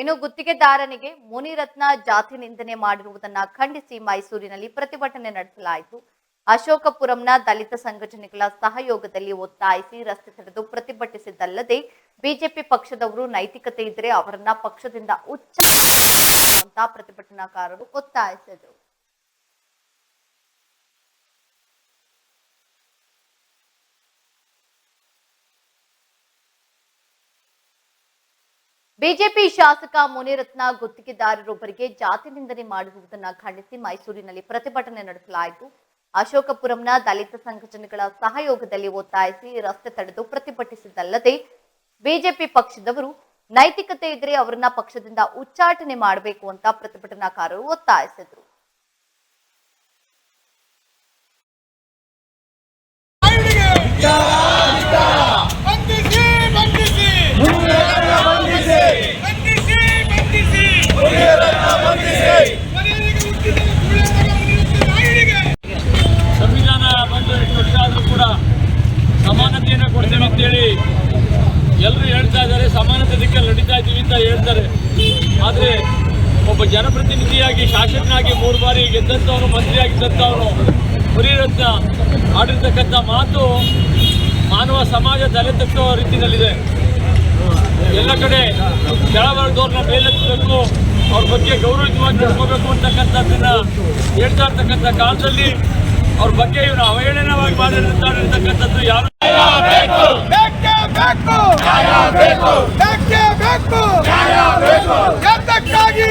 ಇನ್ನು ಗುತ್ತಿಗೆದಾರನಿಗೆ ಮುನಿರತ್ನ ಜಾತಿ ನಿಂದನೆ ಮಾಡಿರುವುದನ್ನ ಖಂಡಿಸಿ ಮೈಸೂರಿನಲ್ಲಿ ಪ್ರತಿಭಟನೆ ನಡೆಸಲಾಯಿತು. ಅಶೋಕಪುರಂನ ದಲಿತ ಸಂಘಟನೆಗಳ ಸಹಯೋಗದಲ್ಲಿ ಒತ್ತಾಯಿಸಿ ರಸ್ತೆ ತಡೆದು ಪ್ರತಿಭಟಿಸಿದ್ದಲ್ಲದೆ ಬಿಜೆಪಿ ಪಕ್ಷದವರು ನೈತಿಕತೆ ಇದ್ರೆ ಅವರನ್ನ ಪಕ್ಷದಿಂದ ಉಚ್ಚ ಪ್ರತಿಭಟನಾಕಾರರು ಒತ್ತಾಯಿಸಿದರು. ಬಿಜೆಪಿ ಶಾಸಕ ಮುನಿರತ್ನ ಗುತ್ತಿಗೆದಾರರೊಬ್ಬರಿಗೆ ಜಾತಿ ನಿಂದನೆ ಮಾಡಿರುವುದನ್ನ ಖಂಡಿಸಿ ಮೈಸೂರಿನಲ್ಲಿ ಪ್ರತಿಭಟನೆ ನಡೆಸಲಾಯಿತು. ಅಶೋಕಪುರಂನ ದಲಿತ ಸಂಘಟನೆಗಳ ಸಹಯೋಗದಲ್ಲಿ ಒತ್ತಾಯಿಸಿ ರಸ್ತೆ ತಡೆದು ಪ್ರತಿಭಟಿಸಿದ್ದಲ್ಲದೆ ಬಿಜೆಪಿ ಪಕ್ಷದವರು ನೈತಿಕತೆ ಇದ್ರೆ ಅವರನ್ನ ಪಕ್ಷದಿಂದ ಉಚ್ಚಾಟನೆ ಮಾಡಬೇಕು ಅಂತ ಪ್ರತಿಭಟನಾಕಾರರು ಒತ್ತಾಯಿಸಿದ್ರು. ಎಲ್ಲರೂ ಹೇಳ್ತಾ ಇದ್ದಾರೆ, ಸಮಾನತೆ ದಿಕ್ಕಲ್ಲಿ ನಡೀತಾ ಇದ್ದೀವಿ ಅಂತ ಹೇಳ್ತಾರೆ. ಆದರೆ ಒಬ್ಬ ಜನಪ್ರತಿನಿಧಿಯಾಗಿ, ಶಾಸಕನಾಗಿ ಮೂರು ಬಾರಿ ಗೆದ್ದಂಥವನು ಮಂತ್ರಿಯಾಗಿದ್ದಂಥವನು ಪುರಿರತ್ನ ಆಡಿರ್ತಕ್ಕಂಥ ಮಾತು ಮಾನವ ಸಮಾಜ ತಲೆ ರೀತಿಯಲ್ಲಿದೆ. ಎಲ್ಲ ಕಡೆ ಕೆಳವರ್ಗದವ್ರನ್ನ ಮೇಲೆತ್ತಬೇಕು, ಅವ್ರ ಬಗ್ಗೆ ಗೌರವಯುತವಾಗಿ ನಡ್ಕೋಬೇಕು ಅಂತಕ್ಕಂಥದ್ದನ್ನ ಹೇಳ್ತಾ ಇರ್ತಕ್ಕಂಥ ಕಾಲದಲ್ಲಿ ಅವ್ರ ಬಗ್ಗೆ ಇವನು ಅವಹೇಳನವಾಗಿ ಮಾತಾಡಿರ್ತಕ್ಕಂಥದ್ದು ಯಾರು ಬೇಕು ಬೇಕೇ ಬೇಕು ಎದಕ್ಕಾಗಿ